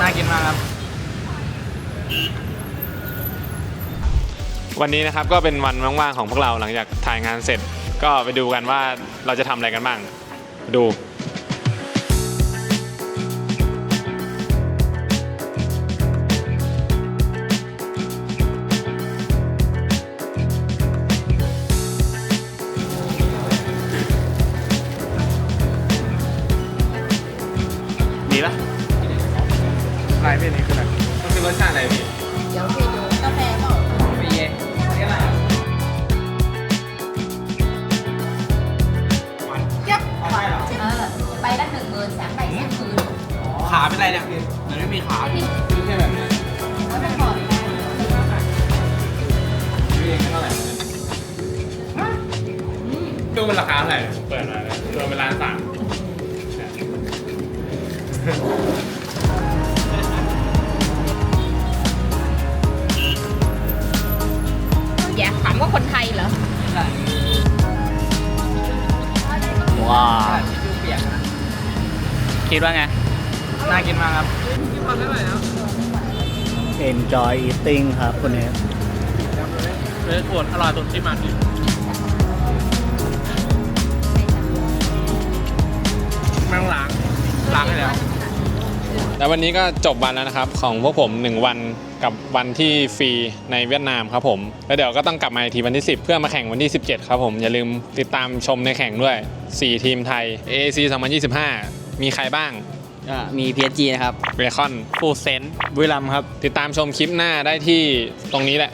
น่ากินมากครับ วันนี้นะครับก็เป็นวันว่างๆของพวกเราหลังจากถ่ายงานเสร็จ ก็ไปดูกันว่าเราจะทำอะไรกันบ้าง ดู อะไรพี่นี่คืออะไรมันคือรสชาติอะไรพี่เดี๋ยวพี่ดูกาแฟเปล่าพี่เย่นี่อะไรยับเออใบละหนึ่งหมื่นสามใบสามหมื่นขาเป็นไรเนี่ยมันไม่มีขาพี่ไม่ใช่แบบนี้แล้วมันก่อนพี่เองเท่าไหร่ดูมันราคาเท่าไหร่เปิดมาแล้ว ว้าทิชชู่เปียกนะคิดว่าไง น่ากินมากครับ enjoy eating ครับคุณเอฟเลยปวดอร่อยสุดที่มากิน แล้ววันนี้ก็จบวันแล้วนะครับ ของพวกผม 1 วันกับวันที่ฟรีในเวียดนามครับผม แล้วเดี๋ยวก็ต้องกลับมาอีกทีวันที่ 10 เพื่อมาแข่งวันที่ 17 ครับผม อย่าลืมติดตามชมในแข่งด้วย 4 ทีมไทย AAC 2025 มีใครบ้างอ่ามี PSG นะครับเบคอน ฟูเซนบุรีรัมย์ครับ ติดตามชมคลิปหน้าได้ที่ตรงนี้แหละ